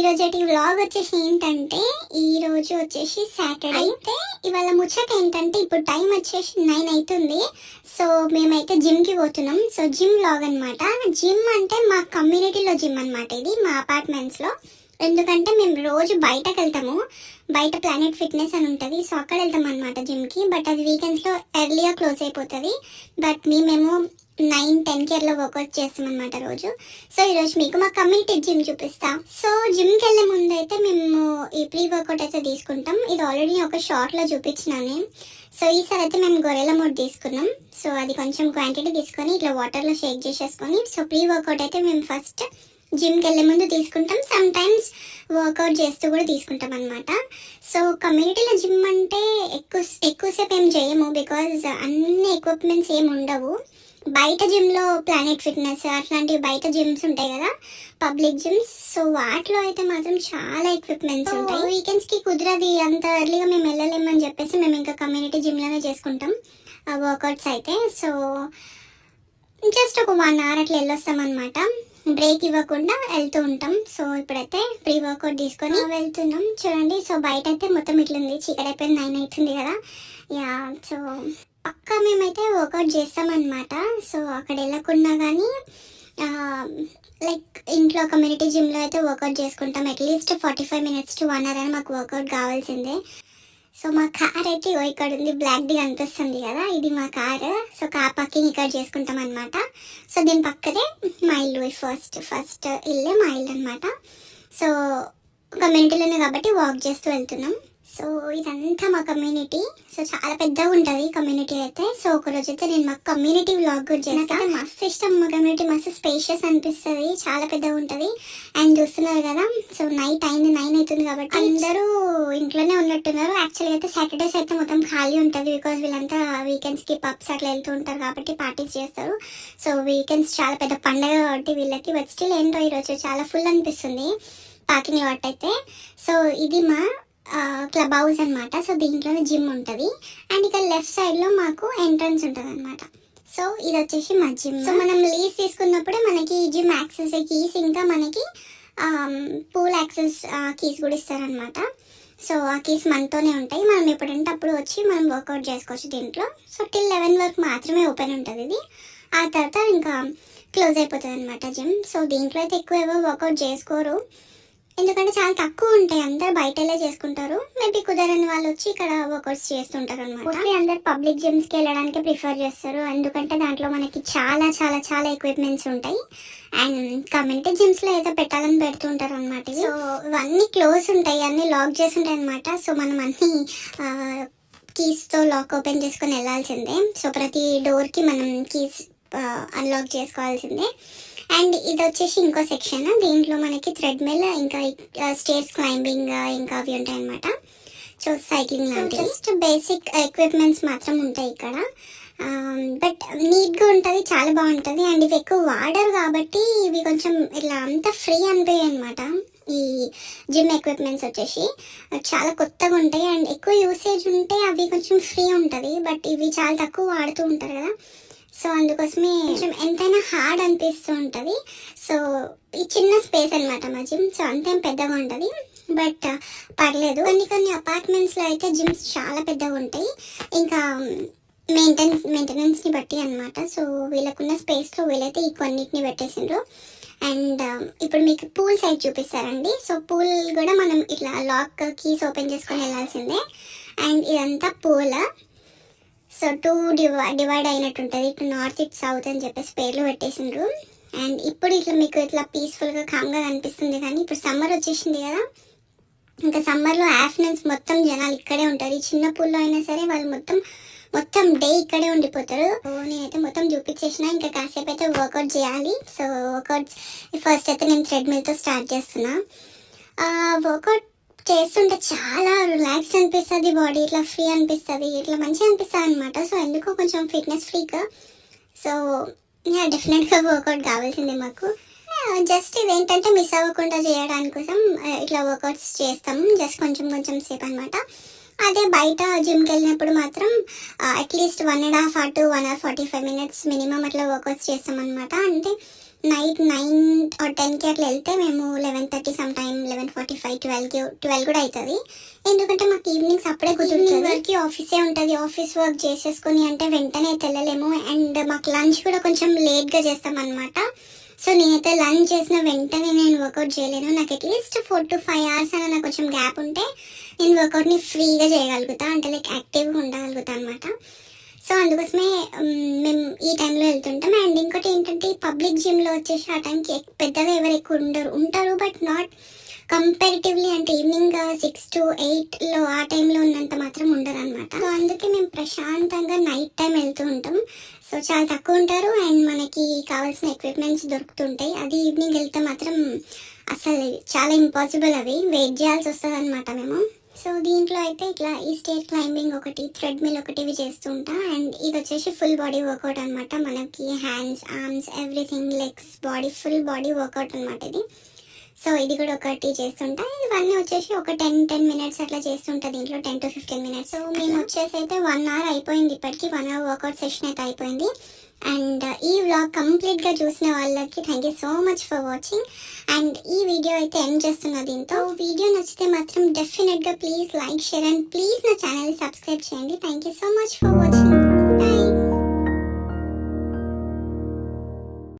ఈ వ్లాగ్ వచ్చేసి ఏంటంటే ఈ రోజు వచ్చేసి సాటర్డే అయితే ఇవాళ ముచ్చట ఏంటంటే ఇప్పుడు టైం వచ్చేసి నైన్ అవుతుంది సో మేమైతే జిమ్కి పోతున్నాం. సో జిమ్ వ్లాగ్ అన్నమాట. జిమ్ అంటే మా కమ్యూనిటీలో జిమ్ అనమాట ఇది మా అపార్ట్మెంట్స్లో. ఎందుకంటే మేము రోజు బయటకు వెళ్తాము. బయట ప్లానెట్ ఫిట్నెస్ అని ఉంటుంది. సో అక్కడ వెళ్తాం అనమాట జిమ్కి బట్ అది వీకెండ్స్లో ఎర్లీగా క్లోజ్ అయిపోతుంది. బట్ మేమేమో నైన్ టెన్ కేర్లో అట్లా వర్కౌట్ చేస్తాం అనమాట రోజు. సో ఈరోజు మీకు మా కమ్యూనిటీ జిమ్ చూపిస్తాం. సో జిమ్కి వెళ్ళే ముందు అయితే మేము ఈ ప్రీ వర్కౌట్ అయితే తీసుకుంటాం. ఇది ఆల్రెడీ ఒక షార్ట్లో చూపించినాను. సో ఈసారి అయితే మేము గొర్రెల మూడు తీసుకున్నాం. సో అది కొంచెం క్వాంటిటీ తీసుకొని ఇట్లా వాటర్లో షేక్ చేసేసుకొని సో ప్రీ వర్కౌట్ అయితే మేము ఫస్ట్ జిమ్కి వెళ్ళే ముందు తీసుకుంటాం. సమ్ టైమ్స్ వర్కౌట్ చేస్తూ కూడా తీసుకుంటాం అనమాట సో కమ్యూనిటీలో జిమ్ అంటే ఎక్కువ ఎక్కువసేపు ఏం చేయము బికాజ్ అన్ని ఎక్విప్మెంట్స్ ఏమి ఉండవు. బయట జిమ్లో ప్లానెట్ ఫిట్నెస్ అట్లాంటివి బయట జిమ్స్ ఉంటాయి కదా పబ్లిక్ జిమ్స్ సో వాటిలో అయితే మాత్రం చాలా ఎక్విప్మెంట్స్ ఉంటాయి. వీకెండ్స్కి కుదరది. అంత ఎర్లీగా మేము వెళ్ళలేమని చెప్పేసి మేము ఇంకా కమ్యూనిటీ జిమ్లోనే చేసుకుంటాం వర్కౌట్స్ అయితే. సో జస్ట్ ఒక వన్ అవర్ అట్లా వెళ్ళొస్తాం అనమాట బ్రేక్ ఇవ్వకుండా వెళ్తూ ఉంటాం. సో ఇప్పుడైతే ప్రీ వర్కౌట్ తీసుకొని వెళ్తున్నాం. చూడండి. సో బయట అయితే మొత్తం ఇట్లుంది. చీకటి అయిపోయింది నైన్ అవుతుంది కదా. యా సో పక్కా మేమైతే వర్కౌట్ చేస్తామన్నమాట. సో అక్కడ వెళ్ళకుండా కానీ లైక్ ఇంట్లో కమ్యూనిటీ జిమ్లో అయితే వర్కౌట్ చేసుకుంటాం. At least forty five minutes to one hour అని మాకు వర్కౌట్ కావాల్సిందే. సో మా కార్ అయితే ఇక్కడ ఉంది బ్లాక్ ది కనిపిస్తుంది కదా ఇది మా కార్ సో కార్ పార్కింగ్ ఇక్కడ చేసుకుంటాం అనమాట సో దీని పక్కనే మా ఇల్లు ఫస్ట్ ఫస్ట్ ఇల్లే మా ఇల్లు అనమాట సో కమ్యూనిటీలోనే కాబట్టి వాక్ చేస్తూ వెళ్తున్నాం. సో ఇదంతా మా కమ్యూనిటీ సో చాలా పెద్దగా ఉంటుంది కమ్యూనిటీ అయితే. సో ఒక రోజు అయితే నేను మా కమ్యూనిటీ వ్లాగ్ కూడా చేస్తాను మస్తు ఇష్టం. మా కమ్యూనిటీ మస్తు స్పేషియస్ అనిపిస్తుంది. చాలా పెద్దగా ఉంటుంది. అండ్ చూస్తున్నారు కదా సో నైట్ అయింది. నైన్ అవుతుంది కాబట్టి అందరూ ఇంట్లోనే ఉన్నట్టున్నారు. యాక్చువల్గా అయితే సాటర్డేస్ అయితే మొత్తం ఖాళీ ఉంటుంది బికాజ్ వీళ్ళంతా వీకెండ్స్కి పబ్స్ అట్లా వెళ్తూ ఉంటారు కాబట్టి పార్టీస్ చేస్తారు. సో వీకెండ్స్ చాలా పెద్ద పండగ కాబట్టి వీళ్ళకి. బట్ స్టిల్ ఏంటో ఈరోజు చాలా ఫుల్ అనిపిస్తుంది. పాకిని వాటైతే అయితే. సో ఇది మా క్లబ్ హౌస్ అనమాట సో దీంట్లోనే జిమ్ ఉంటుంది. అండ్ ఇక్కడ లెఫ్ట్ సైడ్లో మాకు ఎంట్రన్స్ ఉంటుంది అనమాట సో ఇది వచ్చేసి మా జిమ్ సో మనం లీజ్ తీసుకున్నప్పుడే మనకి జిమ్ యాక్సెస్ కీస్ ఇంకా మనకి పూల్ యాక్సెస్ కీస్ కూడా ఇస్తారనమాట సో ఆ కీస్ మనతోనే ఉంటాయి. మనం ఎప్పుడంటే అప్పుడు వచ్చి మనం వర్కౌట్ చేసుకోవచ్చు దీంట్లో. సో టిల్ లెవెన్ వరకు మాత్రమే ఓపెన్ ఉంటుంది ఇది. ఆ తర్వాత ఇంకా క్లోజ్ అయిపోతుంది అనమాట జిమ్ సో దీంట్లో అయితే ఎక్కువ ఏవో వర్కౌట్ చేసుకోరు. ఎందుకంటే చాలా తక్కువ ఉంటాయి. అందరు బయటలే చేసుకుంటారు. మేబీ కుదరని వాళ్ళు వచ్చి ఇక్కడ వర్కౌట్స్ చేస్తుంటారు అనమాట అందరు పబ్లిక్ జిమ్స్కి వెళ్ళడానికి ప్రిఫర్ చేస్తారు. ఎందుకంటే దాంట్లో మనకి చాలా చాలా చాలా ఎక్విప్మెంట్స్ ఉంటాయి. అండ్ కమ్యూనిటీ జిమ్స్లో ఏదో పెట్టాలని పెడుతుంటారు అనమాట సో ఇవన్నీ క్లోజ్ ఉంటాయి. అన్ని లాక్ చేసి ఉంటాయి అనమాట సో మనం అన్ని కీస్తో లాక్ ఓపెన్ చేసుకొని వెళ్ళాల్సిందే. సో ప్రతి డోర్కి మనం కీస్ అన్లాక్ చేసుకోవాల్సిందే. అండ్ ఇది వచ్చేసి ఇంకో సెక్షన్. దీంట్లో మనకి థ్రెడ్ మిల్ ఇంకా స్టేర్స్ క్లైంబింగ్ ఇంకా అవి ఉంటాయి అనమాట సో సైక్లింగ్ లాంటి జస్ట్ బేసిక్ ఎక్విప్మెంట్స్ మాత్రం ఉంటాయి ఇక్కడ. బట్ నీట్గా ఉంటుంది చాలా బాగుంటుంది. అండ్ ఇవి ఎక్కువ వాడరు కాబట్టి ఇవి కొంచెం ఇట్లా అంత ఫ్రీ అనిపోయాయి అనమాట ఈ జిమ్ ఎక్విప్మెంట్స్ వచ్చేసి. చాలా కొత్తగా ఉంటాయి. అండ్ ఎక్కువ యూసేజ్ ఉంటే అవి కొంచెం ఫ్రీ ఉంటుంది. బట్ ఇవి చాలా తక్కువ వాడుతూ ఉంటారు కదా. సో అందుకోసమే కొంచెం ఎంతైనా హార్డ్ అనిపిస్తూ ఉంటుంది సో ఈ చిన్న స్పేస్ అనమాట మా జిమ్ సో అంతేం పెద్దగా ఉంటుంది బట్ uh, పర్లేదు. కొన్ని కొన్ని అపార్ట్మెంట్స్లో అయితే జిమ్స్ చాలా పెద్దగా ఉంటాయి. ఇంకా um, మెయింటెనెన్స్ మెయింటెనెన్స్ని బట్టి అనమాట సో వీళ్ళకున్న స్పేస్లో వీళ్ళైతే ఈ కొన్నిటిని పెట్టేసిండ్రు. అండ్ um, ఇప్పుడు మీకు పూల్ సైడ్ చూపిస్తారండి. సో పూల్ కూడా మనం ఇట్లా లాక్ కీస్ ఓపెన్ చేసుకొని వెళ్ళాల్సిందే. అండ్ ఇదంతా pool so two divi divide అయినట్టు ఉంటుంది ఇటు నార్త్ ఇటు సౌత్ అని చెప్పేసి పేర్లు పెట్టేసిండ్రు. అండ్ ఇప్పుడు ఇట్లా మీకు ఇట్లా పీస్ఫుల్గా కామ్గా కనిపిస్తుంది కానీ ఇప్పుడు సమ్మర్ వచ్చేసింది కదా. ఇంకా సమ్మర్లో ఆఫ్టర్నూన్స్ మొత్తం జనాలు ఇక్కడే ఉంటారు. ఈ చిన్న పూల్లో అయినా సరే వాళ్ళు మొత్తం మొత్తం డే ఇక్కడే ఉండిపోతారు. నేనైతే మొత్తం చూపించేసిన. ఇంకా కాసేపు అయితే వర్కౌట్ చేయాలి. సో వర్కౌట్స్ ఫస్ట్ అయితే నేను థ్రెడ్మిల్తో స్టార్ట్ చేస్తున్నా. వర్కౌట్ చేస్తుంటే చాలా రిలాక్స్ అనిపిస్తుంది బాడీ ఇట్లా ఫ్రీ అనిపిస్తుంది ఇట్లా మంచిగా అనిపిస్తుంది అనమాట సో ఎందుకో కొంచెం ఫిట్నెస్ ఫ్రీక్ సో డెఫినెట్గా వర్కౌట్ కావాల్సిందే మాకు. జస్ట్ ఇదేంటంటే మిస్ అవ్వకుండా చేయడానికి కోసం uh, ఇట్లా వర్కౌట్స్ చేస్తాము జస్ట్ కొంచెం కొంచెం సేపు అనమాట అదే బయట జిమ్కి వెళ్ళినప్పుడు మాత్రం at least one and half or two one hour forty five minutes minimum అట్లా వర్కౌట్స్ చేస్తాం అనమాట అంటే నైట్ నైన్ ఆర్ టెన్కి అట్లా వెళ్తే మేము eleven thirty some time eleven forty five ట్వెల్వ్కి ట్వెల్వ్ కూడా అవుతుంది ఎందుకంటే మాకు ఈవినింగ్స్ అప్పుడే కుదురుతుంది? వరకు ఆఫీసే ఉంటుంది. ఆఫీస్ వర్క్ చేసేసుకొని అంటే వెంటనే వెళ్ళలేము అండ్ మాకు లంచ్ కూడా కొంచెం లేట్గా చేస్తాం అనమాట సో నేనైతే లంచ్ చేసిన వెంటనే నేను వర్కౌట్ చేయలేను. నాకు at least four to five hours అని నాకు కొంచెం గ్యాప్ ఉంటే నేను వర్కౌట్ని ఫ్రీగా చేయగలుగుతా. అంటే లైక్ యాక్టివ్గా ఉండగలుగుతా అనమాట సో అందుకోసమే మేము ఈ టైంలో వెళ్తుంటాం. అండ్ ఇంకోటి ఏంటంటే పబ్లిక్ జిమ్లో వచ్చేసి ఆ టైంకి పెద్దగా ఎవరు ఎక్కువ ఉండరు. ఉంటారు బట్ నాట్ కంపారిటివ్లీ అంటే ఈవినింగ్ సిక్స్ టు ఎయిట్లో ఆ టైంలో ఉన్నంత మాత్రం ఉండరు అనమాట సో అందుకే మేము ప్రశాంతంగా నైట్ టైం వెళ్తూ ఉంటాం. సో చాలా తక్కువ ఉంటారు. అండ్ మనకి కావాల్సిన ఎక్విప్మెంట్స్ దొరుకుతుంటాయి. అది ఈవినింగ్ వెళ్తే మాత్రం అసలు చాలా ఇంపాసిబుల్ అవి. వెయిట్ చేయాల్సి వస్తుంది అనమాట మేము. సో దీంట్లో అయితే ఇట్లా ఈ స్టేట్ క్లైంబింగ్ ఒకటి థ్రెడ్ మిల్ ఒకటి ఇవి చేస్తూ ఉంటా. అండ్ ఇది వచ్చేసి ఫుల్ బాడీ వర్కౌట్ అనమాట మనకి hands arms everything legs body full body workout అనమాట ఇది. సో ఇది కూడా ఒకటి చేస్తుంటా. ఇవన్నీ వచ్చేసి ఒక టెన్ టెన్ మినిట్స్ అట్లా చేస్తుంటా దీంట్లో ten to fifteen minutes. So మేము వచ్చేసి అయితే వన్ అవర్ అయిపోయింది ఇప్పటికి వన్ అవర్ వర్కౌట్ సెషన్ అయితే అయిపోయింది. అండ్ ఈ వ్లాగ్ కంప్లీట్గా చూసిన వాళ్ళకి thank you so much for watching and ఈ వీడియో అయితే ఎండ్ చేస్తున్నా దీంతో. వీడియో నచ్చితే మాత్రం డెఫినెట్గా please like share and please నా ఛానల్ని సబ్స్క్రైబ్ చేయండి. Thank you so much for watching